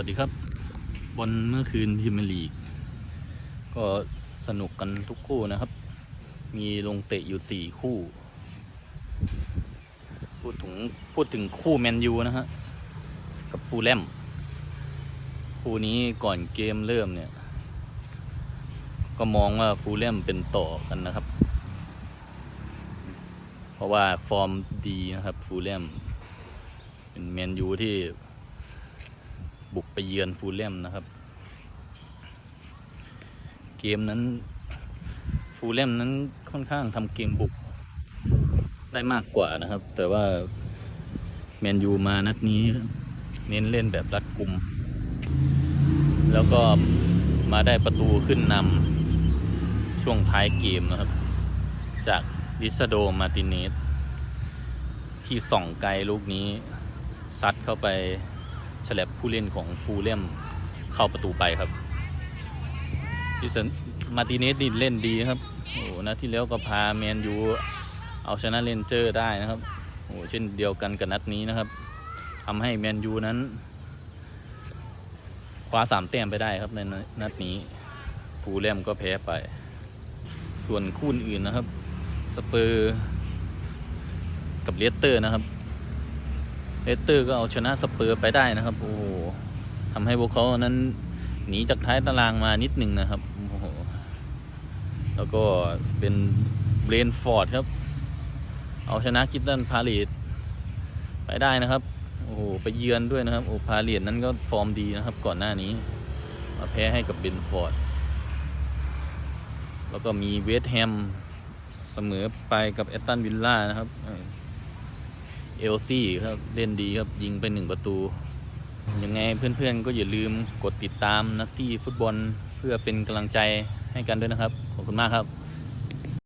วัสดีครับบอลเมื่อคืนพรีเมียร์ลีก ก็สนุกกันทุกคู่นะครับ มีลงเตะอยู่สี่คู่ พูดถึงพูดถึงคู่แมนยูนะฮะ กับฟูลแลม คู่นี้ก่อนเกมเริ่มเนี่ย ก็มองว่าฟูลแลมเป็นต่อกันนะครับ เพราะว่าฟอร์มดีนะครับฟูลแลมเป็นแมนยูที่ บุกไปเยือนฟูลแลมนะครับ เกมนั้นฟูลแลมนั้นค่อนข้างทำเกมบุกได้มากกว่านะครับ แต่ว่าแมนยูมานัดนี้ เน้นเล่นแบบรัดกุม แล้วก็มาได้ประตูขึ้นนำช่วงท้ายเกมนะครับ จากดิสโดมาติเนสที่ส่องไกลลูกนี้ซัดเข้าไป ฉลับผู้เล่นของฟูลแลมเข้าประตูไปครับดิสันมาร์ติเนสนี่เล่นดีครับโอ้โหนัดที่แล้วก็พาแมนยูเอาชนะเลนเจอร์ได้นะครับโอ้โหเช่นเดียวกันกับนัดนี้นะครับทำให้แมนยูนั้นคว้าสามแต้มไปได้ครับในนัดนี้ ฟูลแลมก็แพ้ไป ส่วนคู่อื่นนะครับ สเปอร์ กับเลสเตอร์นะครับ เลสเตอร์ก็เอาชนะสเปอร์ไปได้นะครับ โอ้โหทำให้พวกเขานั้นหนีจากท้ายตารางมานิดหนึ่งนะครับ โอ้โห แล้วก็เป็นเบรนฟอร์ดครับ เอาชนะกิตตันพาเลตไปได้นะครับ โอ้โห ไปเยือนด้วยนะครับ โอ้พาเลตนั้นก็ฟอร์มดีนะครับ ก่อนหน้านี้ มาแพ้ให้กับเบนฟอร์ด แล้วก็มีเวสต์แฮมเสมอไปกับแอตตันวิลล่านะครับ เอลซี่ครับ เล่นดีครับ ยิงไปหนึ่งประตู ยังไงเพื่อนๆก็อย่าลืมกดติดตามนัสซี่ฟุตบอลเพื่อเป็นกำลังใจให้กันด้วยนะครับ ขอบคุณมากครับ